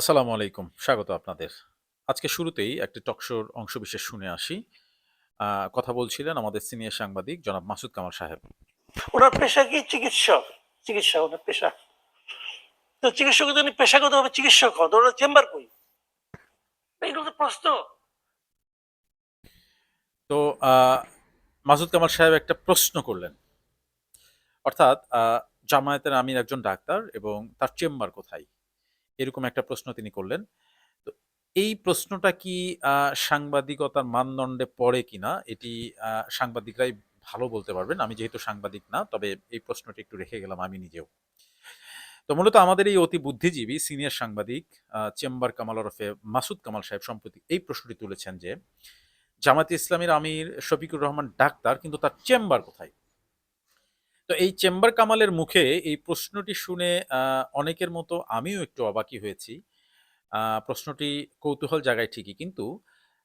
আসসালামু আলাইকুম। স্বাগত আপনাদের। আজকে শুরুতেই একটি টকশোর অংশবিশেষ শুনে আসি। কথা বলছিলেন আমাদের সিনিয়র সাংবাদিক জনাব মাসুদ কামাল সাহেব। ওনার পেশা কি চিকিৎসক চিকিৎসা ওনার পেশা তো চিকিৎসক যদি পেশাগতভাবে চিকিৎসক হন ওনার চেম্বার কই এগুলো তো প্রশ্ন তো মাসুদ কামাল সাহেব একটা প্রশ্ন করলেন। অর্থাৎ জামায়াতের আমির একজন ডাক্তার এবং তার চেম্বার কোথায়? এরকম একটা প্রশ্ন তিনি করলেন। তো এই প্রশ্নটা কি সাংবাদিকতার মানদণ্ডে পড়ে কিনা এটি সাংবাদিকরাই ভালো বলতে পারবেন। আমি যেহেতু সাংবাদিক না, তবে এই প্রশ্নটি একটু রেখে গেলাম আমি নিজেও। তো মূলত আমাদের এই অতি বুদ্ধিজীবী সিনিয়র সাংবাদিক চেম্বার কামাল ওরফে মাসুদ কামাল সাহেব সম্প্রতি এই প্রশ্নটি তুলেছেন যে, জামায়াতে ইসলামের আমির শফিকুর রহমান ডাক্তার কিন্তু তার চেম্বার কোথায়? তো এই চেম্বার কামালের মুখে এই প্রশ্নটি শুনে অনেকের মতো আমিও একটু অবাকই হয়েছি। প্রশ্নটি কৌতূহল জাগায় ঠিকই। কিন্তু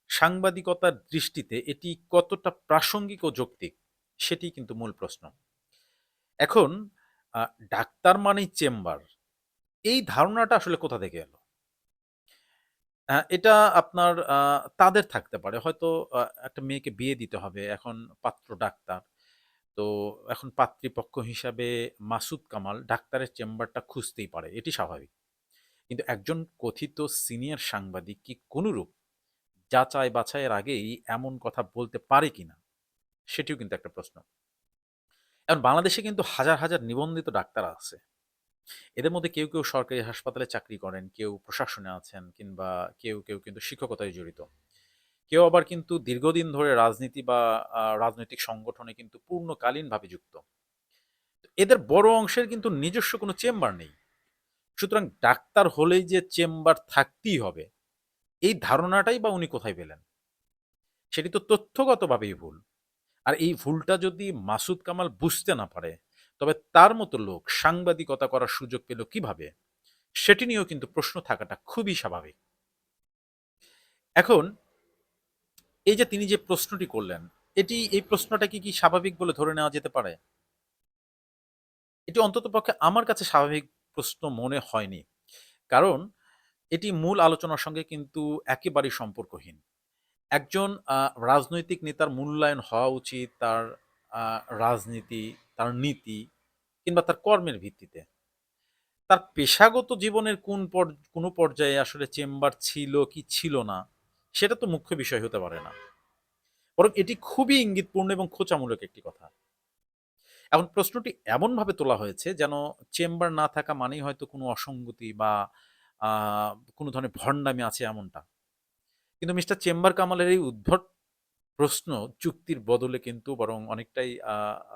সাংবাদিকতার দৃষ্টিতে এটি কতটা প্রাসঙ্গিক ও যৌক্তিক সেটিই কিন্তু মূল প্রশ্ন। এখন ডাক্তার মানেই চেম্বার। এই ধারণাটা আসলে কোথা থেকে এলো? এটা আপনার তাদের থাকতে পারে। হয়তো একটা মেয়েকে বিয়ে দিতে হবে। এখন পাত্র ডাক্তার। তো এখন পাত্রীপক্ষ হিসাবে মাসুদ কামাল ডাক্তারের চেম্বারটা খুঁজতেই পারে। এটি স্বাভাবিক। কিন্তু একজন কথিত সিনিয়র সাংবাদিক কি কোনরূপ যাচাই বাছাইয়ের আগেই এমন কথা বলতে পারে কিনা? সেটিও কিন্তু একটা প্রশ্ন। এখন বাংলাদেশে কিন্তু হাজার, হাজার নিবন্ধিত ডাক্তার আছে। এদের মধ্যে কেউ, কেউ সরকারি হাসপাতালে চাকরি করেন, কেউ প্রশাসনে আছেন কিংবা কেউ, কেউ কিন্তু শিক্ষকতায় জড়িত। কেউ আবার কিন্তু দীর্ঘদিন ধরে রাজনীতি বা রাজনৈতিক সংগঠনে কিন্তু পূর্ণকালীনভাবে যুক্ত। এদের বড় অংশের কিন্তু নিজস্ব কোনো চেম্বার নেই। সুতরাং ডাক্তার হলেই যে চেম্বার থাকতেই হবে, এই ধারণাটাই বা উনি কোথায় পেলেন? সেটি তো তথ্যগতভাবেই ভুল। আর এই ভুলটা যদি মাসুদ কামাল বুঝতে না পারে, তবে তার মতো লোক সাংবাদিকতা করার সুযোগ পেল কীভাবে? সেটি নিয়েও কিন্তু প্রশ্ন থাকাটা খুবই স্বাভাবিক। এখন এই যে তিনি যে প্রশ্নটি করলেন, এটি এই প্রশ্নটাকে কি স্বাভাবিক বলে ধরে নেওয়া যেতে পারে? এটি অন্ততপক্ষে আমার কাছে স্বাভাবিক প্রশ্ন মনে হয়নি। কারণ এটি মূল আলোচনার সঙ্গে কিন্তু একেবারেই সম্পর্কহীন। একজন রাজনৈতিক নেতার মূল্যায়ন হওয়া উচিত তার রাজনীতি, তার নীতি কিংবা তার কর্মের ভিত্তিতে। তার পেশাগত জীবনের কোন কোন পর্যায়ে আসলে চেম্বার ছিল কি ছিল না, সেটা তো মুখ্য বিষয় হতে পারে না। বরং এটি খুবই ইঙ্গিতপূর্ণ এবং খোঁচামূলক একটি কথা। এখন প্রশ্নটি এমনভাবে তোলা হয়েছে যেন চেম্বার না থাকা মানেই হয়তো কোনো অসঙ্গতি বা কোনো ধরনের ভণ্ডামি আছে এমনটা। কিন্তু মিস্টার চেম্বার কামালের এই উদ্ভট প্রশ্ন চুক্তির বদলে কিন্তু বরং অনেকটাই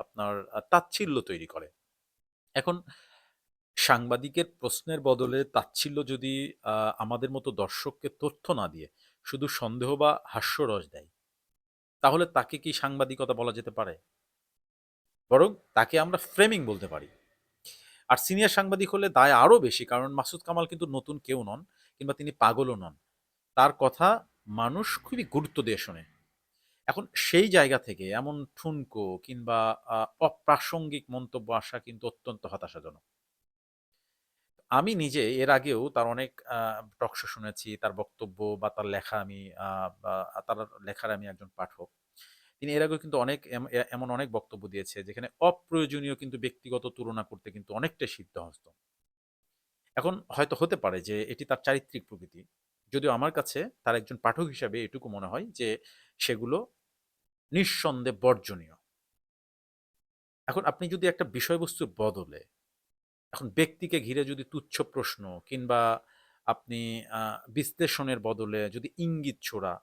আপনার তাচ্ছিল্য তৈরি করে। এখন সাংবাদিকের প্রশ্নের বদলে তাচ্ছিল্য যদি আমাদের মতো দর্শককে তথ্য না দিয়ে শুধু সন্দেহ বা হাস্যরস দেয়, তাহলে তাকে কি সাংবাদিকতা বলা যেতে পারে? বরং তাকে আমরা ফ্রেমিং বলতে পারি। আর সিনিয়র সাংবাদিক হলে দায় আরও বেশি কারণ মাসুদ কামাল কিন্তু নতুন কেউ নন কিংবা তিনি পাগলও নন। তার কথা মানুষ খুবই গুরুত্ব দিয়ে শোনে। এখন সেই জায়গা থেকে এমন ঠুনকো কিংবা অপ্রাসঙ্গিক মন্তব্য আসা কিন্তু অত্যন্ত হতাশাজনক। আমি নিজে এর আগেও তার অনেক আ টক শো শুনেছি, তার বক্তব্য বা তার লেখা আমি তার লেখার আমি একজন পাঠক। তিনি এর আগেও কিন্তু অনেক এমন অনেক বক্তব্য দিয়েছে যেখানে অপ্রয়োজনীয় কিন্তু ব্যক্তিগত তুলনা করতে কিন্তু অনেকটাই সিদ্ধহস্ত। এখন হয়তো হতে পারে যে এটি তার চারিত্রিক প্রকৃতি। যদিও আমার কাছে তার একজন পাঠক হিসাবে এটুকু মনে হয় যে সেগুলো নিঃসন্দেহে বর্জনীয়। এখন আপনি যদি একটা বিষয়বস্তুর বদলে এখন ব্যক্তিকে ঘিরে যদি তুচ্ছ প্রশ্ন কিংবা আপনি বিশ্লেষণের বদলে যদি ইঙ্গিত ছোড়া,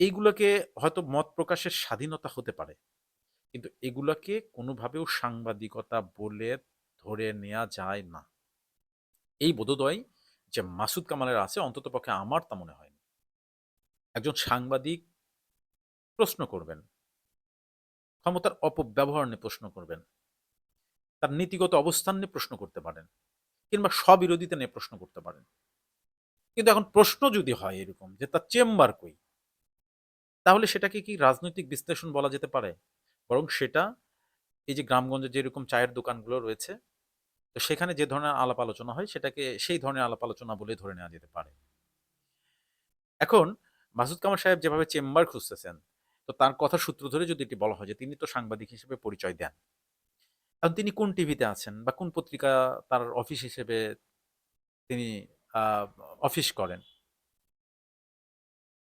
এইগুলোকে হয়তো মত প্রকাশের স্বাধীনতা হতে পারে। কিন্তু এগুলাকে কোনোভাবেও সাংবাদিকতা বলে ধরে নেওয়া যায় না। এই বোধোদয় যে মাসুদ কামালের আছে অন্ততপক্ষে আমার তা মনে হয়নি। একজন সাংবাদিক প্রশ্ন করবেন। ক্ষমতার অপব্যবহার নিয়ে প্রশ্ন করবেন। তার নীতিগত অবস্থান নিয়ে প্রশ্ন করতে পারেন। কিংবা স্ববিরোধিতা নিয়ে প্রশ্ন করতে পারেন। কিন্তু এখন প্রশ্ন যদি হয় এরকম যে তার চেম্বার কই? তাহলে সেটাকে কি রাজনৈতিক বিশ্লেষণ বলা যেতে পারে? বরং সেটা এই যে গ্রামগঞ্জে যেরকম চায়ের দোকানগুলো রয়েছে, তো সেখানে যে ধরনের আলাপ আলোচনা হয় সেটাকে সেই ধরনের আলাপ আলোচনা বলে ধরে নেওয়া যেতে পারে এখন মাসুদ কামাল সাহেব যেভাবে চেম্বার খুঁজতেছেন তো তার কথা সূত্র ধরে যদি এটি বলা হয় যে তিনি তো সাংবাদিক হিসেবে পরিচয় দেন এখন তিনি কোন টিভিতে আছেন বা কোন পত্রিকা তার অফিস হিসেবে তিনি অফিস করেন?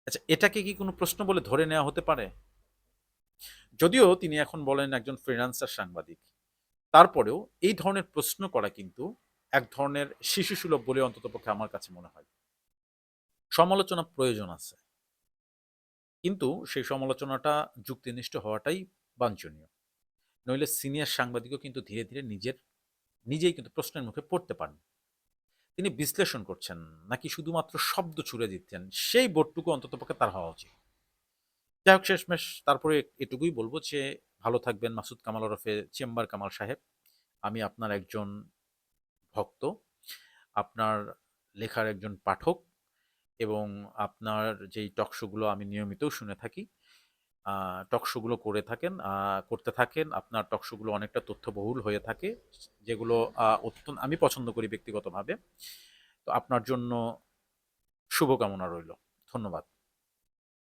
আচ্ছা এটাকে কি কোনো প্রশ্ন বলে ধরে নেওয়া হতে পারে? যদিও তিনি এখন বলেন একজন ফ্রিল্যান্সার সাংবাদিক। তারপরেও এই ধরনের প্রশ্ন করা কিন্তু এক ধরনের শিশুসুলভ বলে অন্ততপক্ষে আমার কাছে মনে হয়। সমালোচনা প্রয়োজন আছে। কিন্তু সেই সমালোচনাটা যুক্তিনিষ্ঠ হওয়াটাই বাঞ্ছনীয়। নইলে সিনিয়র সাংবাদিকও কিন্তু ধীরে ধীরে নিজের, নিজেই কিন্তু প্রশ্নের মুখে পড়তে পারেন। তিনি বিশ্লেষণ করছেন, নাকি শুধুমাত্র শব্দ ছুড়ে দিচ্ছেন, সেই বোর্ডটুকু অন্ততপক্ষে তার হওয়া উচিত। যাই হোক, শেষমেশ তারপরে এটুকুই বলব যে, ভালো থাকবেন মাসুদ কামাল ওরফে চেম্বার কামাল সাহেব। আমি আপনার একজন ভক্ত, আপনার লেখার একজন পাঠক এবং আপনার যেই টকশোগুলো আমি নিয়মিতও শুনে থাকি টকশোগুলো করে থাকেন করতে থাকেন। আপনার টকশোগুলো অনেকটা তথ্যবহুল হয়ে থাকে, যেগুলো অত্যন্ত, আমি পছন্দ করি ব্যক্তিগতভাবে। তো আপনার জন্য শুভকামনা রইল। ধন্যবাদ।